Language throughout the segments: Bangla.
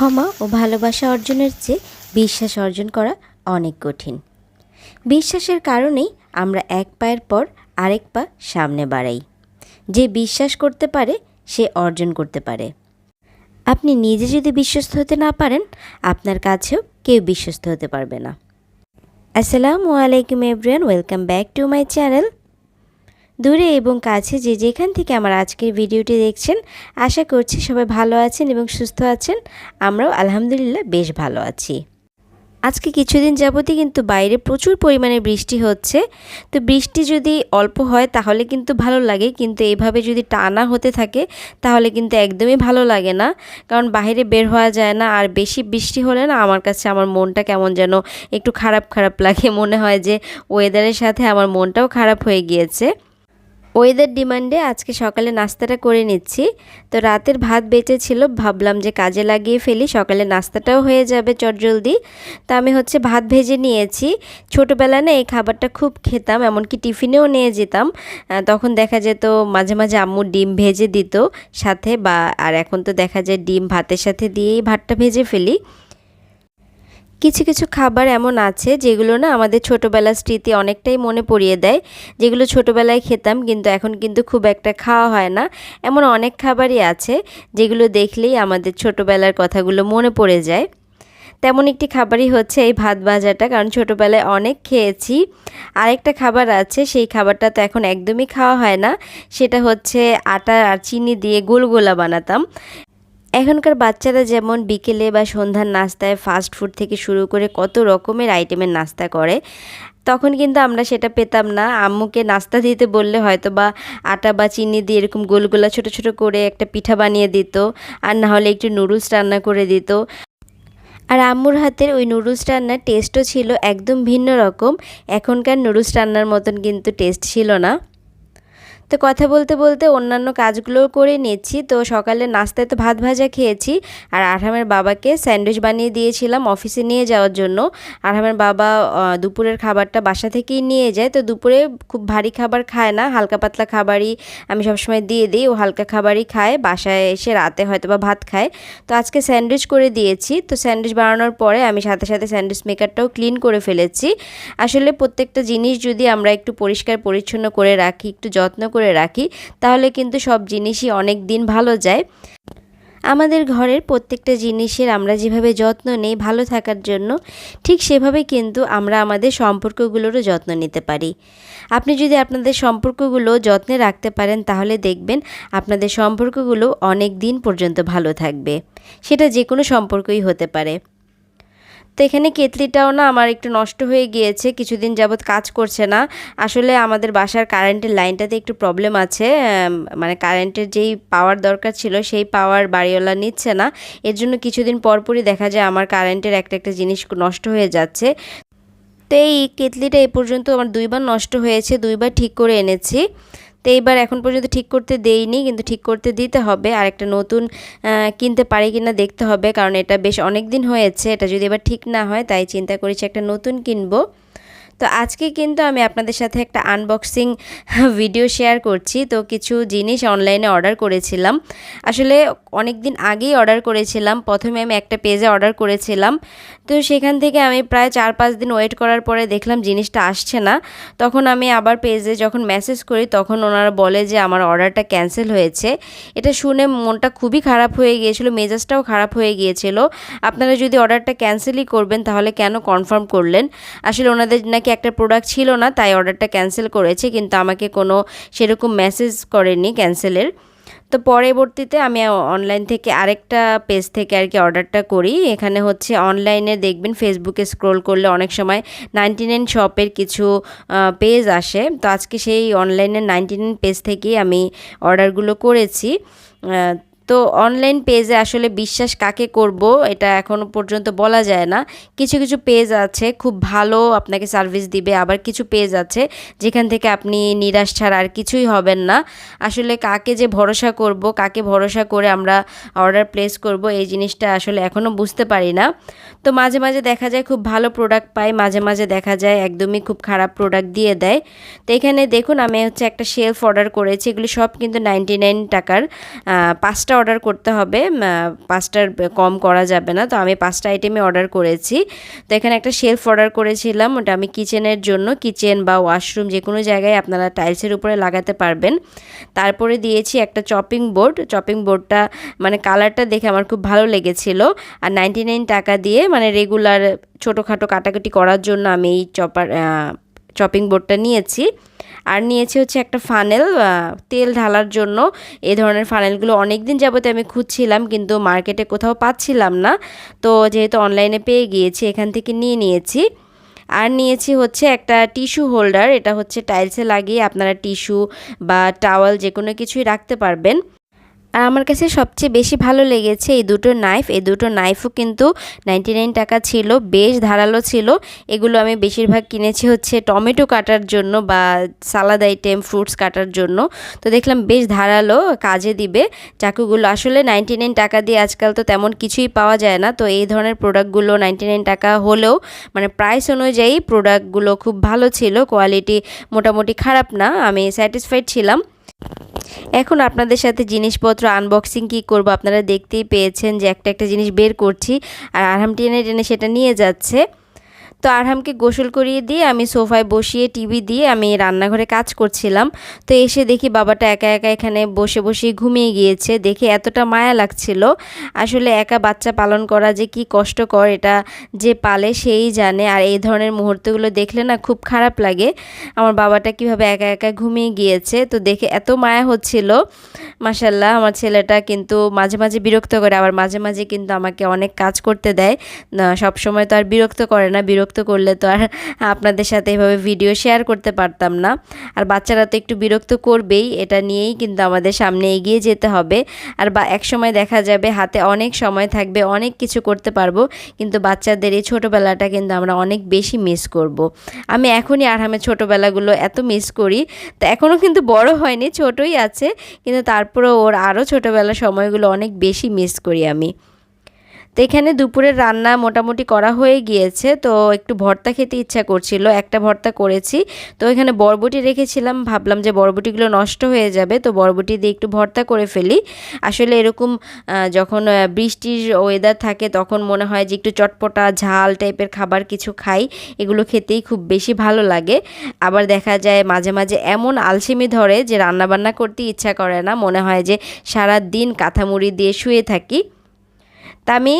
ক্ষমা ও ভালোবাসা অর্জনের চেয়ে বিশ্বাস অর্জন করা অনেক কঠিন। বিশ্বাসের কারণেই আমরা এক পায়ের পর আরেক পা সামনে বাড়াই। যে বিশ্বাস করতে পারে, সে অর্জন করতে পারে। আপনি নিজে যদি বিশ্বস্ত হতে না পারেন, আপনার কাছেও কেউ বিশ্বস্ত হতে পারবে না। আসসালামু আলাইকুম everyone welcome back to my channel. দূরে এবং কাছে যে যেখান থেকে আমার আজকের ভিডিওটি দেখছেন, আশা করছি সবাই ভালো আছেন এবং সুস্থ আছেন। আমরাও আলহামদুলিল্লাহ বেশ ভালো আছি। আজকে কিছুদিন যাবতই কিন্তু বাইরে প্রচুর পরিমাণে বৃষ্টি হচ্ছে। তো বৃষ্টি যদি অল্প হয়, তাহলে কিন্তু ভালো লাগে। কিন্তু এভাবে যদি টানা হতে থাকে, তাহলে কিন্তু একদমই ভালো লাগে না। কারণ বাইরে বের হওয়া যায় না, আর বেশি বৃষ্টি হলে না আমার কাছে আমার মনটা কেমন যেন একটু খারাপ খারাপ লাগে। মনে হয় যে ওয়েদারের সাথে আমার মনটাও খারাপ হয়ে গিয়েছে। ওয়েদার ডিমান্ডে আজকে সকালে নাস্তাটা করে নিচ্ছি। তো রাতের ভাত বেঁচে ছিল, ভাবলাম যে কাজে লাগিয়ে ফেলি, সকালে নাস্তাটাও হয়ে যাবে চটজলদি তা আমি হচ্ছে ভাত ভেজে নিয়েছি। ছোটোবেলা না এই খাবারটা খুব খেতাম, এমনকি টিফিনেও নিয়ে যেতাম। তখন দেখা যেত মাঝে মাঝে আম্মু ডিম ভেজে দিত সাথে, বা আর এখন তো দেখা যায় ডিম ভাতের সাথে দিয়েই ভাতটা ভেজে ফেলি। কিছু কিছু খাবার এমন আছে যেগুলো না আমাদের ছোটোবেলার স্মৃতি অনেকটাই মনে পড়িয়ে দেয়। যেগুলো ছোটোবেলায় খেতাম কিন্তু এখন কিন্তু খুব একটা খাওয়া হয় না। এমন অনেক খাবারই আছে যেগুলো দেখলেই আমাদের ছোটোবেলার কথাগুলো মনে পড়ে যায়। তেমন একটি খাবারই হচ্ছে এই ভাত ভাজাটা, কারণ ছোটোবেলায় অনেক খেয়েছি। আরেকটা খাবার আছে, সেই খাবারটা তো এখন একদমই খাওয়া হয় না। সেটা হচ্ছে আটা আর চিনি দিয়ে গোলগোলা বানাতাম। এখনকার বাচ্চারা যেমন বিকেলে বা সন্ধ্যার নাস্তায় ফাস্ট ফুড থেকে শুরু করে কত রকমের আইটেমের নাস্তা করে, তখন কিন্তু আমরা সেটা পেতাম না। আম্মুকে নাস্তা দিতে বললে হয়তো বা আটা বা চিনি দিয়ে এরকম গোলগোলা ছোট ছোট করে একটা পিঠা বানিয়ে দিত, আর না হলে একটু নুডলস রান্না করে দিত। আর আম্মুর হাতের ওই নুডলস রান্নার টেস্টও ছিল একদম ভিন্ন রকম। এখনকার নুডলস রান্নার মতন কিন্তু টেস্ট ছিল না। তো কথা বলতে বলতে অন্যান্য কাজগুলোও করে নিচ্ছি। তো সকালে নাস্তায় তো ভাত ভাজা খেয়েছি। আর আরহামের বাবাকে স্যান্ডউইচ বানিয়ে দিয়েছিলাম অফিসে নিয়ে যাওয়ার জন্য। আরহামের বাবা দুপুরের খাবারটা বাসা থেকেই নিয়ে যায়। তো দুপুরে খুব ভারী খাবার খায় না, হালকা পাতলা খাবারই আমি সবসময় দিয়ে দিই। ও হালকা খাবারই খায়, বাসায় এসে রাতে হয়তো বা ভাত খায়। তো আজকে স্যান্ডউইচ করে দিয়েছি। তো স্যান্ডউইচ বানানোর পরে আমি সাথে সাথে স্যান্ডউইচ মেকারটাও ক্লিন করে ফেলেছি। আসলে প্রত্যেকটা জিনিস যদি আমরা একটু পরিষ্কার পরিচ্ছন্ন করে রাখি, একটু যত্ন করে রাখি, তাহলে কিন্তু সব জিনিসই অনেক দিন ভালো যায়। আমাদের ঘরের প্রত্যেকটা জিনিসের আমরা যেভাবে যত্ন নেই ভালো থাকার জন্য, ঠিক সেভাবে কিন্তু আমরা আমাদের সম্পর্কগুলোরও যত্ন নিতে পারি। আপনি যদি আপনাদের সম্পর্কগুলো যত্নে রাখতে পারেন, তাহলে দেখবেন আপনাদের সম্পর্কগুলো অনেক দিন পর্যন্ত ভালো থাকবে। সেটা যে কোনো সম্পর্কই হতে পারে। তো এখানে কেতলিটাও না আমার একটু নষ্ট হয়ে গিয়েছে, কিছুদিন যাবৎ কাজ করছে না। আসলে আমাদের বাসার কারেন্টের লাইনটাতে একটু প্রবলেম আছে মানে কারেন্টের যেই পাওয়ার দরকার ছিল সেই পাওয়ার বাড়িওয়ালা নিচ্ছে না। এর জন্য কিছুদিন পরপরই দেখা যায় আমার কারেন্টের একটা একটা জিনিস নষ্ট হয়ে যাচ্ছে। তো এই কেতলিটা এ পর্যন্ত আমার দুইবার নষ্ট হয়েছে, দুইবার ঠিক করে এনেছি। তো এইবার এখন পর্যন্ত ঠিক করতে দেইনি, কিন্তু ঠিক করতে দিতে হবে। আর একটা নতুন কিনতে পারি কিনা দেখতে হবে, কারণ এটা বেশ অনেক দিন হয়েছে। এটা যদি এবার ঠিক না হয়, তাই চিন্তা করেছি একটা নতুন কিনবো। তো আজকে কিন্তু আমি আপনাদের সাথে একটা আনবক্সিং ভিডিও শেয়ার করছি। তো কিছু জিনিস অনলাইনে অর্ডার করেছিলাম। আসলে অনেক দিন আগেই অর্ডার করেছিলাম। প্রথমে আমি একটা পেজে অর্ডার করেছিলাম। তো সেখান থেকে আমি প্রায় চার পাঁচ দিন ওয়েট করার পরে দেখলাম জিনিসটা আসছে না। তখন আমি আবার পেজে যখন মেসেজ করি, তখন ওনারা বলে যে আমার অর্ডারটা ক্যান্সেল হয়েছে। এটা শুনে মনটা খুবই খারাপ হয়ে গিয়েছিল, মেজাজটাও খারাপ হয়ে গিয়েছিল। আপনারা যদি অর্ডারটা ক্যান্সেলই করবেন, তাহলে কেন কনফার্ম করলেন? আসলে ওনাদের নাকি একটা প্রোডাক্ট ছিল না, তাই অর্ডারটা ক্যান্সেল করেছে, কিন্তু আমাকে কোনো সেরকম মেসেজ করেনি ক্যান্সেলের তো পরবর্তীতে আমি অনলাইন থেকে আরেকটা পেজ থেকে আর কি অর্ডারটা করি। এখানে হচ্ছে অনলাইনে দেখবেন ফেসবুকে স্ক্রোল করলে অনেক সময় নাইনটি নাইন শপের কিছু পেজ আসে। তো আজকে সেই অনলাইনের নাইনটি নাইন পেজ থেকেই আমি অর্ডারগুলো করেছি। তো অনলাইন পেজে আসলে বিশ্বাস কাকে করব, এটা এখনও পর্যন্ত বলা যায় না। কিছু কিছু পেজ আছে, খুব ভালো আপনাকে সার্ভিস দিবে, আবার কিছু পেজ আছে যেখান থেকে আপনি নিরাশ ছাড়া আর কিছুই হবেন না। আসলে কাকে যে ভরসা করব, কাকে ভরসা করে আমরা অর্ডার প্লেস করব, এই জিনিসটা আসলে এখনও বুঝতে পারি না। তো মাঝে মাঝে দেখা যায় খুব ভালো প্রোডাক্ট পাই, মাঝে মাঝে দেখা যায় একদমই খুব খারাপ প্রোডাক্ট দিয়ে দেয়। তো এখানে দেখুন, আমি হচ্ছে একটা শেলফ অর্ডার করেছি, এগুলি সব কিন্তু নাইনটি নাইন টাকার পাঁচটা অর্ডার করতে হবে। পাঁচটার কম করা যাবে না। তো আমি পাঁচটা আইটেমে অর্ডার করেছি। তো এখানে একটা শেলফ অর্ডার করেছিলাম। ওটা আমি কিচেনের জন্য কিচেন বা ওয়াশরুম যে কোনো জায়গায় আপনারা টাইলসের উপরে লাগাতে পারবেন। তারপরে দিয়েছি একটা চপিং বোর্ড চপিং বোর্ডটা মানে কালারটা দেখে আমার খুব ভালো লেগেছিল। আর নাইনটি নাইন টাকা দিয়ে মানে রেগুলার ছোটোখাটো কাটাকুটি করার জন্য আমি এই চপার চপিং বোর্ডটা নিয়েছি। আর নিয়েছি হচ্ছে একটা ফানেল তেল ঢালার জন্য। এই ধরনের ফানেলগুলো অনেক দিন যাবতে আমি খুঁজছিলাম কিন্তু মার্কেটে কোথাও পাচ্ছিলাম না। তো যেহেতু অনলাইনে পেয়ে গিয়েছি, এখান থেকে নিয়ে নিয়েছি। আর নিয়েছি হচ্ছে একটা টিস্যু হোল্ডার এটা হচ্ছে টাইলসে লাগিয়ে আপনারা টিস্যু বা টাওয়াল যে কোনো কিছুই রাখতে পারবেন। আর আমার কাছে সবচেয়ে বেশি ভালো লেগেছে এই দুটো নাইফ এই দুটো নাইফও কিন্তু নাইনটি নাইন টাকা ছিল, বেশ ধারালো ছিল। এগুলো আমি বেশিরভাগ কিনেছি হচ্ছে টমেটো কাটার জন্য বা সালাদ আইটেম ফ্রুটস কাটার জন্য। তো দেখলাম বেশ ধারালো, কাজে দিবে। চাকুগুলো আসলে নাইনটি নাইন টাকা দিয়ে আজকাল তো তেমন কিছুই পাওয়া যায় না। তো এই ধরনের প্রোডাক্টগুলো নাইনটি নাইন টাকা হলেও মানে প্রাইস অনুযায়ী প্রোডাক্টগুলো খুব ভালো ছিল। কোয়ালিটি মোটামুটি খারাপ না, আমি স্যাটিসফাইড ছিলাম। এখন আপনাদের সাথে জিনিসপত্র আনবক্সিং কি করব আপনারা দেখতেই পেয়েছেন যে একটা একটা জিনিস বের করছি আর আরাম টেনে টেনে সেটা নিয়ে যাচ্ছে। তো আরহামকে গোসল করিয়ে দিয়ে আমি সোফায় বসিয়ে টিভি দিয়ে আমি রান্নাঘরে কাজ করছিলাম। তো এসে দেখি বাবাটা একা একা এখানে বসে বসে ঘুমিয়ে গিয়েছে। দেখে এতটা মায়া লাগছিল। আসলে একা বাচ্চা পালন করা যে কি কষ্টকর, এটা যে পালে সেই জানে। আর এই ধরনের মুহূর্তগুলো দেখলে না খুব খারাপ লাগে। আমার বাবাটা কীভাবে একা একা ঘুমিয়ে গিয়েছে, তো দেখে এত মায়া হচ্ছিল। মাসাল্লাহ আমার ছেলেটা কিন্তু মাঝে মাঝে বিরক্ত করে, আবার মাঝে মাঝে কিন্তু আমাকে অনেক কাজ করতে দেয়। সব সময় তো আর বিরক্ত করে না, বিরক্ত বিরক্ত করলে তো আর আপনাদের সাথে এভাবে ভিডিও শেয়ার করতে পারতাম না। আর বাচ্চারা তো একটু বিরক্ত করবেই, এটা নিয়েই কিন্তু আমাদের সামনে এগিয়ে যেতে হবে। আর বা, এক সময় দেখা যাবে হাতে অনেক সময় থাকবে, অনেক কিছু করতে পারব, কিন্তু বাচ্চাদের এই ছোটোবেলাটা কিন্তু আমরা অনেক বেশি মিস করব। আমি এখনই আরামে ছোটোবেলাগুলো এত মিস করি, তো এখনও কিন্তু বড় হয়নি, ছোটই আছে, কিন্তু তারপরেও ওর আরও ছোটোবেলার সময়গুলো অনেক বেশি মিস করি আমি। তো এখানে দুপুরের রান্না মোটামুটি করা হয়ে গিয়েছে। তো একটু ভর্তা খেতে ইচ্ছা করছিল, একটা ভর্তা করেছি। তো এখানে বরবটি রেখেছিলাম, ভাবলাম যে বরবটিগুলো নষ্ট হয়ে যাবে, তো বরবটি দিয়ে একটু ভর্তা করে ফেলি। আসলে এরকম যখন বৃষ্টির ওয়েদার থাকে তখন মনে হয় যে একটু চটপটা, ঝাল টাইপের খাবার কিছু খাই, এগুলো খেতেই খুব বেশি ভালো লাগে। আবার দেখা যায় মাঝে মাঝে এমন আলসেমি ধরে যে রান্নাবান্না করতে ইচ্ছা করে না, মনে হয় যে সারা দিন কাঁথামুড়ি দিয়ে শুয়ে থাকি। তা আমি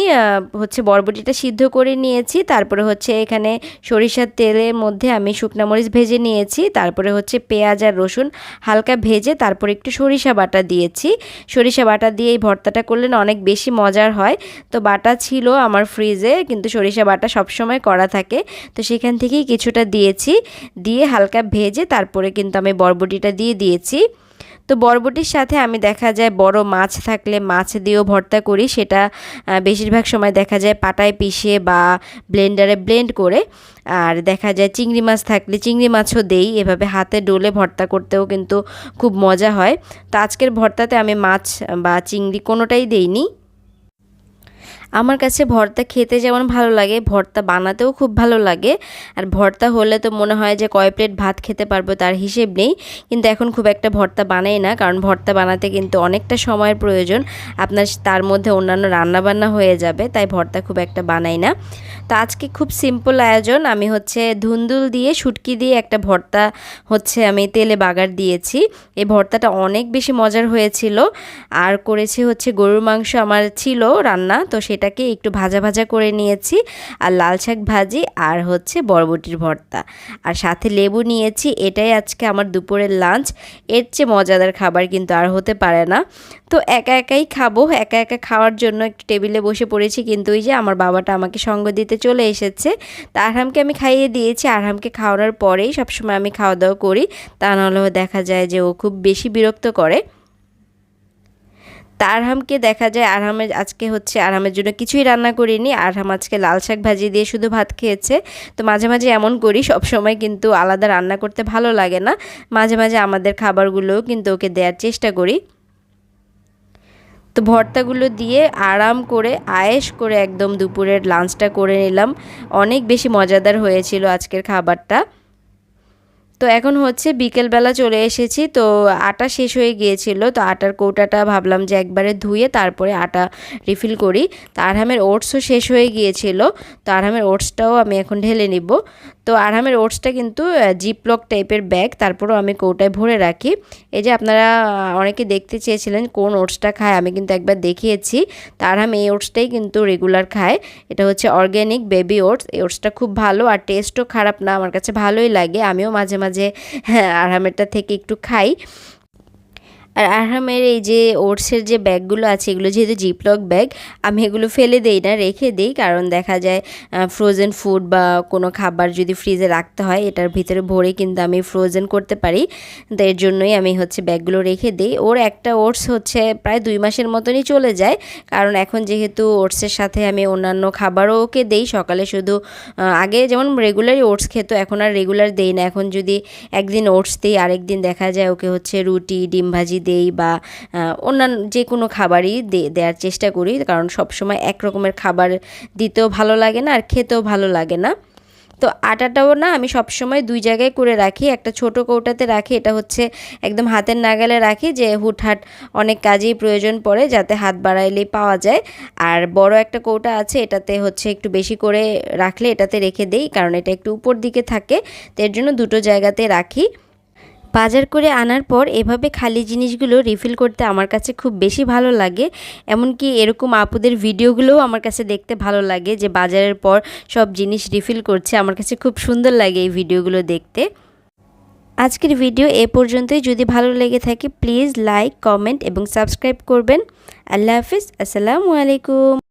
হচ্ছে বরবটিটা সিদ্ধ করে নিয়েছি। তারপরে হচ্ছে এখানে সরিষার তেলের মধ্যে আমি শুকনো মরিচ ভেজে নিয়েছি। তারপরে হচ্ছে পেঁয়াজ আর রসুন হালকা ভেজে তারপরে একটু সরিষা বাটা দিয়েছি। সরিষা বাটা দিয়ে এই ভর্তাটা করলে না অনেক বেশি মজার হয়। তো বাটা ছিল আমার ফ্রিজে, কিন্তু সরিষা বাটা সবসময় করা থাকে। তো সেখান থেকেই কিছুটা দিয়েছি। দিয়ে হালকা ভেজে তারপরে কিন্তু আমি বরবটিটা দিয়ে দিয়েছি। তো বরবটির সাথে আমি দেখা যায় বড় মাছ থাকলে মাছ দিয়েও ভর্তা করি। সেটা বেশিরভাগ সময় দেখা যায় পাটায় পিষে বা ব্লেন্ডারে ব্লেন্ড করে। আর দেখা যায় চিংড়ি মাছ থাকলে চিংড়ি মাছও দেই। এভাবে হাতে ডোলে ভর্তা করতেও কিন্তু খুব মজা হয়। তো আজকের ভর্তাতে আমি মাছ বা চিংড়ি কোনোটাই দেইনি। আমার কাছে ভর্তা খেতে যেমন ভালো লাগে, ভর্তা বানাতেও খুব ভালো লাগে। আর ভর্তা হলে তো মনে হয় যে কয় প্লেট ভাত খেতে পারব তার হিসেব নেই। কিন্তু এখন খুব একটা ভর্তা বানাই না, কারণ ভর্তা বানাতে কিন্তু অনেকটা সময়ের প্রয়োজন। আপনার তার মধ্যে অন্যান্য রান্না বান্না হয়ে যাবে, তাই ভর্তা খুব একটা বানাই না। তো আজকে খুব সিম্পল আয়োজন। আমি হচ্ছে ধুন্দুল দিয়ে, শুটকি দিয়ে একটা ভর্তা হচ্ছে আমি তেলে বাগার দিয়েছি। এই ভর্তাটা অনেক বেশি মজার হয়েছিল। আর করেছি হচ্ছে গরুর মাংস আমার ছিল রান্না, তো সেটাকে একটু ভাজা ভাজা করে নিয়েছি। আর লাল শাক ভাজি আর হচ্ছে বরবটির ভর্তা। আর সাথে লেবু নিয়েছি, এটাই আজকে আমার দুপুরের লাঞ্চ এর চেয়ে মজাদার খাবার কিন্তু আর হতে পারে না। তো একা একাই খাব, একা একা খাওয়ার জন্য একটু টেবিলে বসে পড়েছি। কিন্তু ওই যে আমার বাবাটা আমাকে সঙ্গ দিতে চলে এসেছে। তা আরহামকে আমি খাইয়ে দিয়েছি। আরহামকে খাওয়ানোর পরেই সবসময় আমি খাওয়া দাওয়া করি। তা নাহলেও দেখা যায় যে ও খুব বেশি বিরক্ত করে। তা আরহামকে দেখা যায় আরহামের আজকে হচ্ছে আরহামের জন্য কিছুই রান্না করিনি। আরহাম আজকে লাল শাক ভাজি দিয়ে শুধু ভাত খেয়েছে। তো মাঝে মাঝে এমন করি সব সময় কিন্তু আলাদা রান্না করতে ভালো লাগে না। মাঝে মাঝে আমাদের খাবারগুলোও কিন্তু ওকে দেওয়ার চেষ্টা করি। তো ভর্তাগুলো দিয়ে আরাম করে আয়েস করে একদম দুপুরের লাঞ্চটা করে নিলাম। অনেক বেশি মজাদার হয়েছিল আজকের খাবারটা। তো এখন হচ্ছে বিকেলবেলা চলে এসেছি, তো আটা শেষ হয়ে গিয়েছিল, তো আটার কৌটাটা ভাবলাম যে একবারে ধুয়ে তারপরে আটা রিফিল করি। তো আরহামের ওটসও শেষ হয়ে গিয়েছিল তো আরহামের ওটসটাও আমি এখন ঢেলে নিব। তো আরহামের ওটসটা কিন্তু জিপলক টাইপের ব্যাগ তারপরেও আমি কৌটায় ভরে রাখি। এই যে আপনারা অনেকে দেখতে চেয়েছিলেন কোন ওটসটা খায়, আমি কিন্তু একবার দেখিয়েছি। তো আরহাম এই ওটসটাই কিন্তু রেগুলার খায়, এটা হচ্ছে অর্গ্যানিক বেবি ওটস এই ওটসটা খুব ভালো আর টেস্টও খারাপ না, আমার কাছে ভালোই লাগে, আমিও মাঝে মাঝে হ্যাঁ আরামেরটা থেকে একটু খাই। আর আরহামের এই যে ওটসের যে ব্যাগগুলো আছে, এগুলো যেহেতু জিপলক ব্যাগ, আমি এগুলো ফেলে দেই না, রেখে দিই। কারণ দেখা যায় ফ্রোজেন ফুড বা কোনো খাবার যদি ফ্রিজে রাখতে হয়, এটার ভিতরে ভরে কিন্তু আমি ফ্রোজেন করতে পারি। তো এর জন্যই আমি হচ্ছে ব্যাগগুলো রেখে দিই। ওর একটা ওটস হচ্ছে প্রায় দুই মাসের মতনই চলে যায়। কারণ এখন যেহেতু ওটসের সাথে আমি অন্যান্য খাবারও ওকে দেই, সকালে শুধু আগে যেমন রেগুলারই ওটস খেতো, এখন আর রেগুলার দেই না। এখন যদি একদিন ওটস দিই আরেক দিন দেখা যায় ওকে হচ্ছে রুটি, ডিম ভাজি দেই বা অন্যান্য যে কোনো খাবারই দেওয়ার চেষ্টা করি। কারণ সবসময় এক রকমের খাবার দিতেও ভালো লাগে না আর খেতেও ভালো লাগে না। তো আটাটাও না আমি সবসময় দুই জায়গায় করে রাখি। একটা ছোট কৌটাতে রাখি, এটা হচ্ছে একদম হাতের নাগালে রাখি যে হুটহাট অনেক কাজেই প্রয়োজন পড়ে যাতে হাত বাড়াইলেই পাওয়া যায়। আর বড় একটা কৌটা আছে, এটাতে হচ্ছে একটু বেশি করে রাখলে এটাতে রেখে দেই, কারণ এটা একটু উপর দিকে থাকে। তো এর জন্য দুটো জায়গাতে রাখি। বাজার করে আনার পর এভাবে খালি জিনিসগুলো রিফিল করতে আমার কাছে খুব বেশি ভালো লাগে। এমনকি এরকম আপুদের ভিডিওগুলোও আমার কাছে দেখতে ভালো লাগে যে বাজারের পর সব জিনিস রিফিল করছে। আমার কাছে খুব সুন্দর লাগে এই ভিডিওগুলো দেখতে। আজকের ভিডিও এ পর্যন্তই। যদি ভালো লেগে থাকে প্লিজ লাইক কমেন্ট এবং সাবস্ক্রাইব করবেন। আল্লাহ হাফিজ। আসসালামু আলাইকুম।